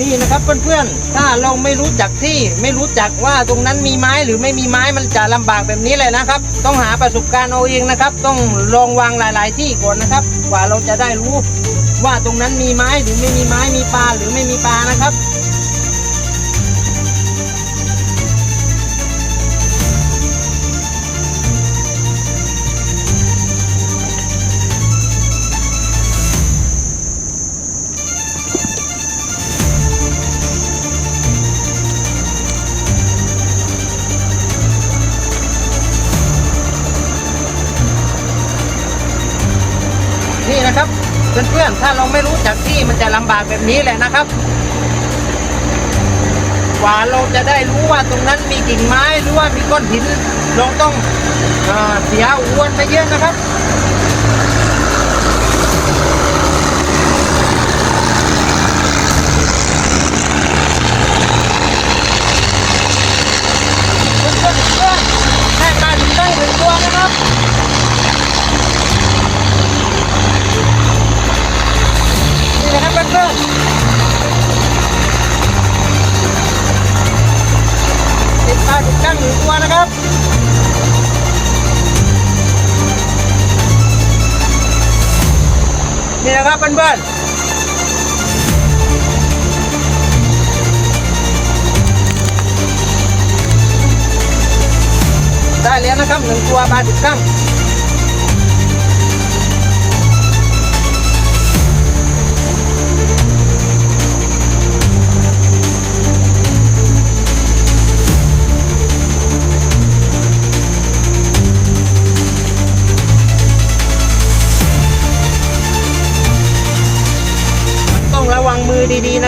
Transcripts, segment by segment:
นี่นะครับเพื่อนๆ ถ้าเราไม่รู้จักที่ไม่รู้จักว่าตรงนั้นมีไม้หรือไม่มีไม้มันจะลำบากแบบนี้เลยนะครับ ต้องหาประสบการณ์เอาเองนะครับ ต้องลองวางหลาย ๆ ที่ก่อนนะครับ กว่าเราจะได้รู้ว่าตรงนั้นมีไม้หรือไม่มีไม้มีปลาหรือไม่มีปลานะครับ เพื่อนๆ ถ้าเราไม่รู้จักที่มันจะลำบากแบบนี้แหละนะครับ กว่าเราจะได้รู้ว่าตรงนั้นมีกิ่งไม้หรือว่ามีก้อนหิน เราต้องเอเสียอ้วนไปเยอะนะครับ หนึ่งตัวนะครับนี่นะครับเพื่อนๆได้แล้วนะครับหนึ่งตัวปลาถูกตั้ง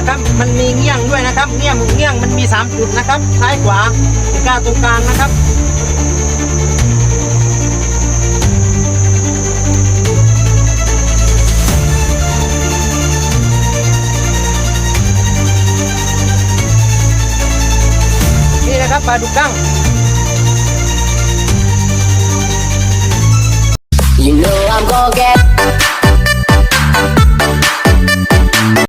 นะครับ มันมีเงี้ยงด้วยนะครับเงี้ยงเงี้ยงมันมี 3 จุดนะครับซ้ายขวาตรงกลางตรงกลางนะครับนี่นะครับปลาดุกกั้ง You know I'm gonna get